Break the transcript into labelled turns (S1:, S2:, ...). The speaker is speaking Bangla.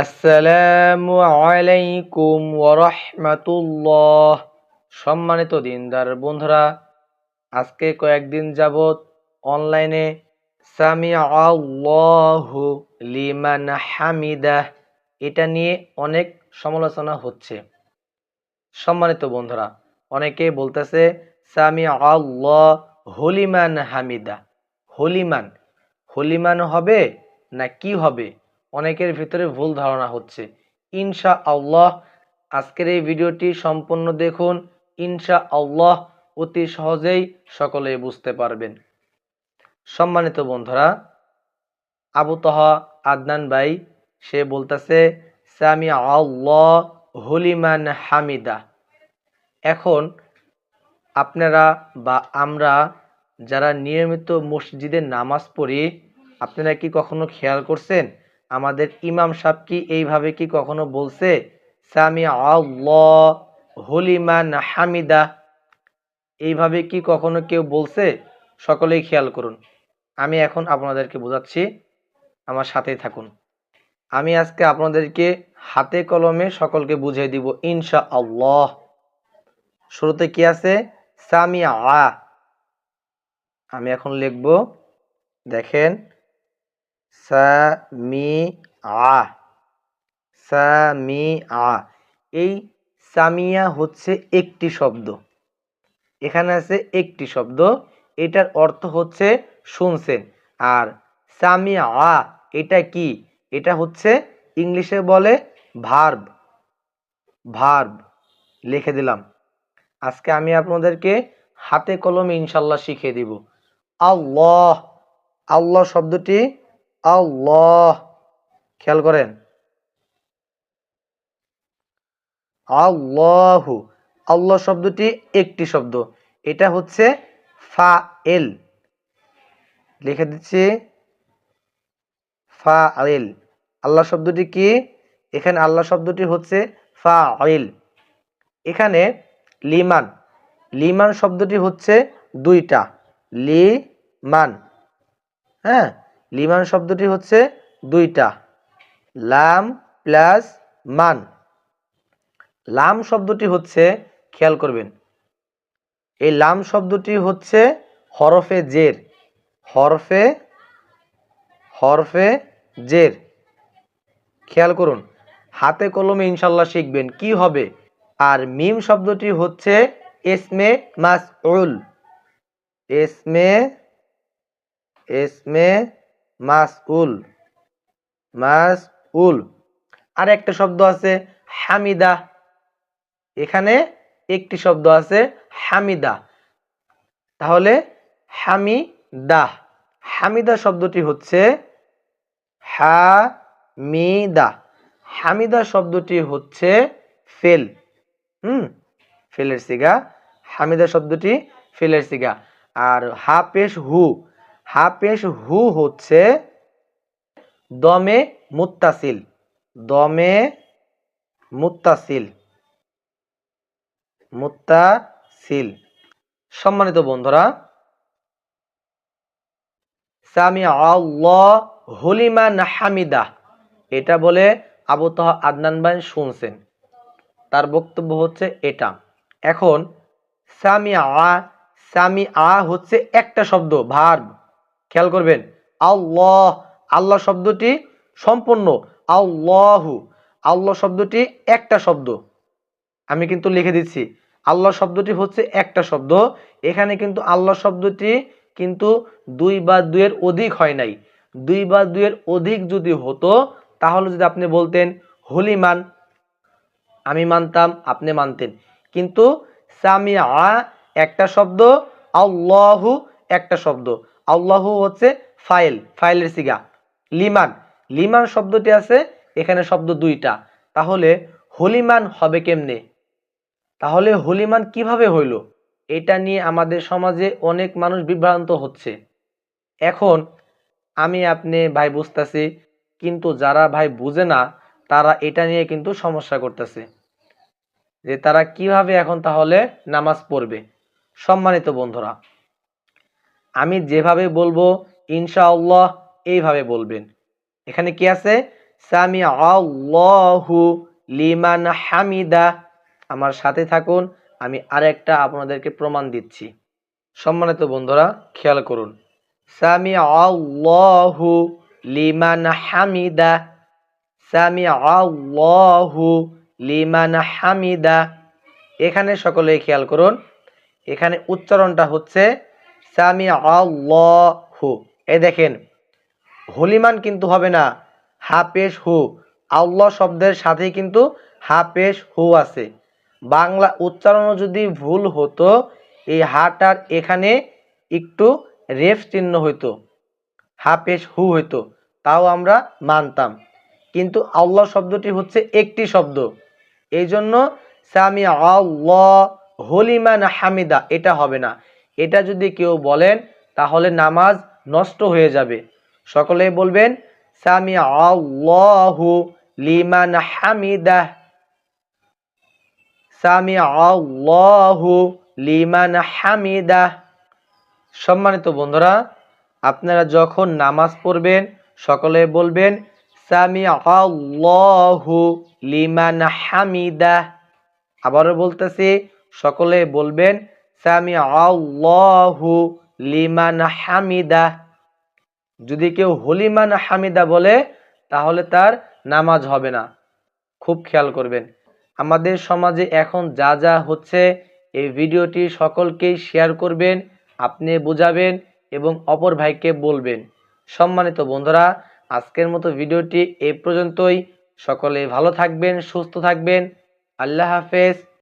S1: আসসালামু আলাইকুম ওরহমাতুল্লাহ সম্মানিত দিনদার বন্ধুরা, আজকে কয়েকদিন যাবৎ অনলাইনে সামি আল্লাহু লিমান হামিদা এটা নিয়ে অনেক সমালোচনা হচ্ছে। সম্মানিত বন্ধুরা, অনেকে বলতেছে সামি আল্লাহ হলিমান হামিদা হলিমান হলিমান হবে না কি হবে? অনেকের ভিতরে ভুল ধারণা হচ্ছে। ইনশা আল্লাহ আজকের এই ভিডিওটি সম্পূর্ণ দেখুন। ইনশা আল্লাহ অতি সহজেই সকলে বুঝতে পারবেন। সম্মানিত বন্ধুরা, আবু তহা আদনান ভাই, সে বলতেছে সামি আল্লাহ হলিমান হামিদা। এখন আপনারা বা আমরা যারা নিয়মিত মসজিদে নামাজ পড়ি, আপনারা কি কখনো খেয়াল করছেন? আমাদের ইমাম সাহেব কি এইভাবে কি কখনো বলছে? সামি হলিমান হামিদা। এইভাবে কি কখনো কেউ বলছে? সকলেই খেয়াল করুন। আমি এখন আপনাদেরকে বোঝাচ্ছি। আমার সাথেই থাকুন। আমি আজকে আপনাদেরকে হাতে কলমে সকলকে বুঝিয়ে দিব ইনশা আল্লাহ শুরুতে কি আছে? সামি আ আমি এখন লিখব, দেখেন সামি আ সামি আ এই সামিয়া হচ্ছে একটি শব্দ। এখানে আছে একটি শব্দ। এটার অর্থ হচ্ছে শুনছেন। আর সামি আ এটা কি? এটা হচ্ছে ইংলিশে বলে ভার্ব ভার্ব লিখে দিলাম। আজকে আমি আপনাদেরকে হাতে কলমে ইনশাল্লাহ শিখিয়ে দিব। আল্লাহ। আল্লাহ শব্দটি আল্লাহ। খেয়াল করেন। আল্লাহু। আল্লাহ শব্দটি একটি শব্দ। এটা হচ্ছে ফা এল লিখে দিচ্ছি ফা এল আল্লাহ শব্দটি কি? এখানে আল্লাহ শব্দটি হচ্ছে ফা অয়েল এখানে লিমান। লিমান শব্দটি হচ্ছে দুইটা। লি মান হ্যাঁ? লিমান শব্দটি হচ্ছে দুইটা। লাম প্লাস মান। লাম শব্দটি হচ্ছে, খেয়াল করবেন, এই লাম শব্দটি হচ্ছে হরফে জের। হরফে হরফে জের। খেয়াল করুন, হাতে কলমে ইনশাল্লাহ শিখবেন কি হবে। আর মিম শব্দটি হচ্ছে এসমে মাস উল এসমে এসমে মাস উল মাস উল আর একটা শব্দ আছে হামিদা। এখানে একটি শব্দ আছে হামিদা। তাহলে হামিদা। হামিদা শব্দটি হচ্ছে হামিদা। হামিদা শব্দটি হচ্ছে ফেল। হুম? ফেলের সিগা। হামিদা শব্দটি ফেলের সিগা। আর হা পেশ হু। হা পেশ হু হচ্ছে দমে মুত্তাসিল দমে মুত্তাসিল মুত্তাসিল। সম্মানিত বন্ধুরা সামি হলিমান হামিদা, এটা বলে আবু তহ আদনান ভাই শুনছেন। তার বক্তব্য হচ্ছে এটা। এখন সামি আ সামি আ হচ্ছে একটা শব্দ, ভার্ব। খেয়াল করবেন, আল্লাহ আল্লাহ শব্দটি সম্পূর্ণ, আল্লাহু, আল্লাহ শব্দটি একটা শব্দ। আমি কিন্তু লিখে দিচ্ছি, আল্লাহ শব্দটি হচ্ছে একটা শব্দ, এখানে কিন্তু আল্লাহ শব্দটি কিন্তু দুই বা দুইয়ের অধিক হয় নাই। দুই বা দুইয়ের অধিক যদি হতো, তাহলে যদি আপনি বলতেন, হোলি মান, আমি মানতাম, আপনি মানতেন। কিন্তু সামিয়া একটা শব্দ, আল্লাহু একটা শব্দ। আল্লাহু হচ্ছে ফাইল, ফাইলের সিগা। লিমান লিমান শব্দটি আছে, এখানে শব্দ দুইটা। তাহলে হলিমান হবে কেমনে? তাহলে হলিমান কীভাবে হইল? এটা নিয়ে আমাদের সমাজে অনেক মানুষ বিভ্রান্ত হচ্ছে। এখন আমি আপনি ভাই বুঝতেছি, কিন্তু যারা ভাই বুঝে না, তারা এটা নিয়ে কিন্তু সমস্যা করতেছে। যে তারা কীভাবে এখন তাহলে নামাজ পড়বে? সম্মানিত বন্ধুরা আমি যেভাবে বলব, ইনশাআল্লাহ এইভাবে বলবেন। এখানে কি আছে? সামি আল্লাহু লিমান হামিদা। আমার সাথে থাকুন, আমি আরেকটা আপনাদেরকে প্রমাণ দিচ্ছি। সম্মানিত বন্ধুরা, খেয়াল করুন। সামি আল্লাহু লিমান হামিদা। সামি আল্লাহু লিমান হামিদা। এখানে সকলে খেয়াল করুন, এখানে উচ্চারণটা হচ্ছে সামি আল্লাহু এ দেখেন, হলিমান কিন্তু হবে না হাফেশ হু। আল্লাহ শব্দের সাথেই কিন্তু হাফেশ হু আছে। বাংলা উচ্চারণও যদি ভুল হতো, এই হাটার এখানে একটু রেফ চিহ্ন হইতো হাফেশ হু হইতো, তাও আমরা মানতাম। কিন্তু আল্লাহ শব্দটি হচ্ছে একটি শব্দ। এই জন্য সামি আল্লাহ হলিমান হামিদা, এটা হবে না। এটা যদি কেউ বলেন, তাহলে নামাজ নষ্ট হয়ে যাবে। সকলে বলবেন সামি আল্লাহু লিমান হামিদা সামি আল্লাহু লিমান হামিদা সম্মানিত বন্ধুরা, আপনারা যখন নামাজ পড়বেন সকলে বলবেন সামি আল্লাহু লিমান হামিদা আবারও বলতেছি সকলে বলবেন সামি আল্লাহু লিমান হামিদা। যদি কেউ হলিমান হামিদা বলে, তাহলে তার নামাজ হবে না। খুব খেয়াল করবেন। আমাদের সমাজে এখন যা যা হচ্ছে, এই ভিডিওটি সকলকেই শেয়ার করবেন, আপনি বোঝাবেন এবং অপর ভাইকে বলবেন। সম্মানিত বন্ধুরা, আজকের মতো ভিডিওটি এই পর্যন্তই। সকলে ভালো থাকবেন, সুস্থ থাকবেন। আল্লাহ হাফেজ।